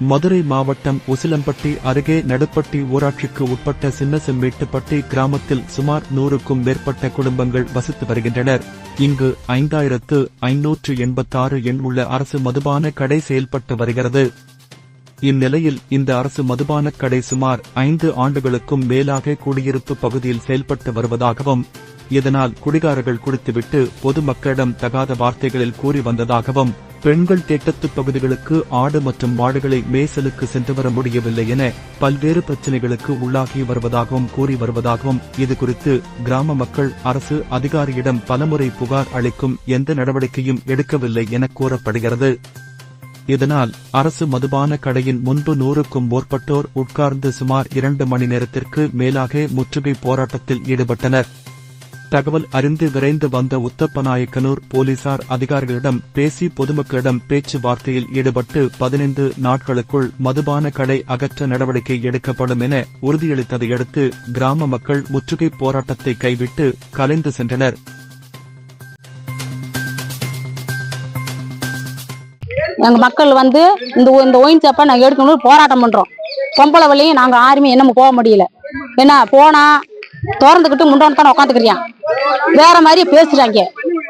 மதுரை மாவட்டம் உசிலம்பட்டி அருகே நடுப்பட்டி ஊராட்சிக்கு உட்பட்ட சின்னசெம்மேட்டுப்பட்டி கிராமத்தில் சுமார் நூறுக்கும் மேற்பட்ட குடும்பங்கள் வசித்து வருகின்றனர். இங்கு ஐந்தாயிரத்து ஐநூற்று எண்பத்தாறு எண் உள்ள அரசு மதுபான கடை செயல்பட்டு வருகிறது. இந்நிலையில் இந்த அரசு மதுபான கடை சுமார் ஐந்து ஆண்டுகளுக்கும் மேலாக குடியிருப்பு பகுதியில் செயல்பட்டு வருவதாகவும் இதனால் குடிகாரர்கள் குடித்துவிட்டு பொதுமக்களிடம் தகாத வார்த்தைகளில் கூறி வந்ததாகவும் பெண்கள் தேட்டத்து பகுதிகளுக்கு ஆடு மற்றும் மாடுகளை மேய்ச்சலுக்கு சென்று வர முடியவில்லை என பல்வேறு பிரச்சினைகளுக்கு உள்ளாகி வருவதாகவும் கூறி வருவதாகவும் இதுகுறித்து கிராம மக்கள் அரசு அதிகாரியிடம் பலமுறை புகார் அளிக்கும் எந்த நடவடிக்கையும் எடுக்கவில்லை என கூறப்படுகிறது. இதனால் அரசு மதுபான கடையின் முன்பு நூறுக்கும் மேற்பட்டோர் உட்கார்ந்து சுமார் இரண்டு மணி நேரத்திற்கு மேலாக முற்றுகை போராட்டத்தில் ஈடுபட்டனர். தகவல் அறிந்து விரைந்து வந்த உத்தப்பநாயக்கனூர் போலீசார் அதிகாரிகளிடம் பேசி பொதுமக்களிடம் பேச்சுவார்த்தையில் ஈடுபட்டு பதினைந்து நாட்களுக்குள் மதுபான கடை அகற்ற நடவடிக்கை எடுக்கப்படும் என உறுதியளித்ததை அடுத்து கிராம மக்கள் முற்றுகை போராட்டத்தை கைவிட்டு கலைந்து சென்றனர். எங்க மக்கள் வந்து இந்த இந்த ஒயின் ஷாப்பை நாங்கள் எடுக்கணும் போராட்டம் பண்றோம். பொம்பளை வழியும் நாங்க யாருமே என்னமோ போக முடியல. என்ன போனா திறந்துக்கிட்டு முண்டோன்னு உட்காந்துக்கிறியான் வேற மாதிரி பேசுறாங்க.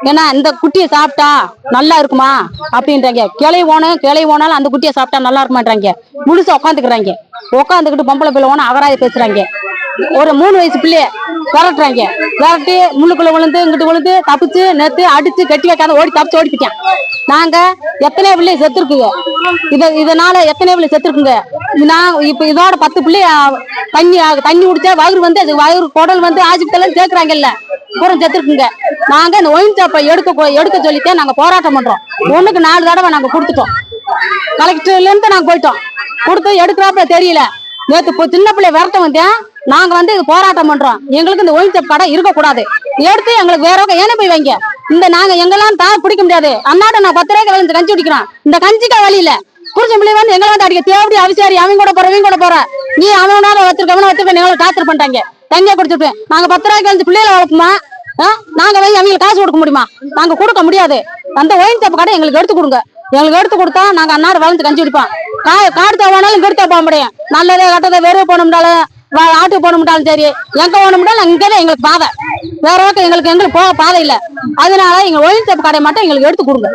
ஏன்னா இந்த குட்டியை சாப்பிட்டா நல்லா இருக்குமா? அப்படின்றாங்க. கிளை ஓணும் கிளை ஓனாலும் அந்த குட்டியை சாப்பிட்டா நல்லா இருக்குமான்றாங்க. முழுசா உட்காந்துக்கிறாங்க உட்காந்துக்கிட்டு பொம்பளை பிள்ளை ஓன அகராதி பேசுறாங்க. ஒரு மூணு வயசு பிள்ளைய விரட்டுறாங்க விரட்டி முள்ளுக்குள்ள விழுந்து இங்கிட்டு விழுந்து தப்பிச்சு நேத்து அடிச்சு கட்டி வைக்காத ஓடி தப்பிச்சு ஓடிப்பிட்டான் நாங்க எத்தனை பிள்ளை செத்துருக்குங்க? இத இதனால எத்தனை பிள்ளை செத்துருக்குங்க? நான் இப்ப இதோட பத்து பிள்ளை தண்ணி தண்ணி குடிச்சா வயிறு வந்து அது வயிறு குடல் வந்து ஆஸ்பத்திரியில சேர்க்கிறாங்கல்ல பூரம் செத்துருக்குங்க. நாங்க இந்த ஒயின் சாப்பை எடுக்க எடுக்க சொல்லித்தான் நாங்க போராட்டம் பண்றோம். ஒண்ணுக்கு நாலு தடவை நாங்க கொடுத்துட்டோம். கலெக்டர்ல இருந்து நாங்க போயிட்டோம். கொடுத்து எடுக்கிறாப்புல தெரியல. நேற்று இப்போ சின்ன பிள்ளை விரட்ட வந்தேன் நாங்க வந்து இது போராட்டம் பண்றோம். எங்களுக்கு இந்த ஒயின் கடை இருக்க கூடாது எடுத்து எங்களுக்கு வேற ஏன போய் வைங்க. இந்த நாங்க எங்கெல்லாம் தான் பிடிக்க முடியாது. அண்ணாட்ட நான் பத்து ரூபாய்க்கு வந்து கஞ்சி குடிக்கிறோம் இந்த கஞ்சிக்கா வழியில புரிஞ்ச பிள்ளை வந்து எங்களை வந்து அடிக்க. தேவடி அவசியாரி அவன் கூட போற இவன் கூட போற. நீ அவனால வச்சிருக்கவன வச்சிருப்பேன் எங்களை டார்ச்சர் பண்ணிட்டாங்க. தங்கியா குடிச்சிருப்பேன் நாங்க பத்து ரூபாய்க்கு வந்து பிள்ளைகளை வளர்ப்போமா? ஆ? நாங்க வந்து அவங்களுக்கு காசு கொடுக்க முடியுமா? நாங்க கொடுக்க முடியாது. அந்த ஒயின் தப்பு கடை எங்களுக்கு எடுத்து கொடுங்க. எங்களுக்கு எடுத்து கொடுத்தா நாங்க அன்னாடு வளர்ந்து கஞ்சி குடிப்போம். கா காடு தவானாலும் கெடுத்தா போக முடியும் நல்லதே கட்டதை வெறும் போனோம்னாலும் ஆட்டு முடியாலும் சரி. எங்க போனோம்னாலும் இங்கதான் எங்களுக்கு பாதை. வேற எங்களுக்கு எங்களுக்கு போக பாதை இல்ல. அதனால எங்க ஒயின் சாப் கடை மட்டும் எங்களுக்கு எடுத்து கொடுங்க.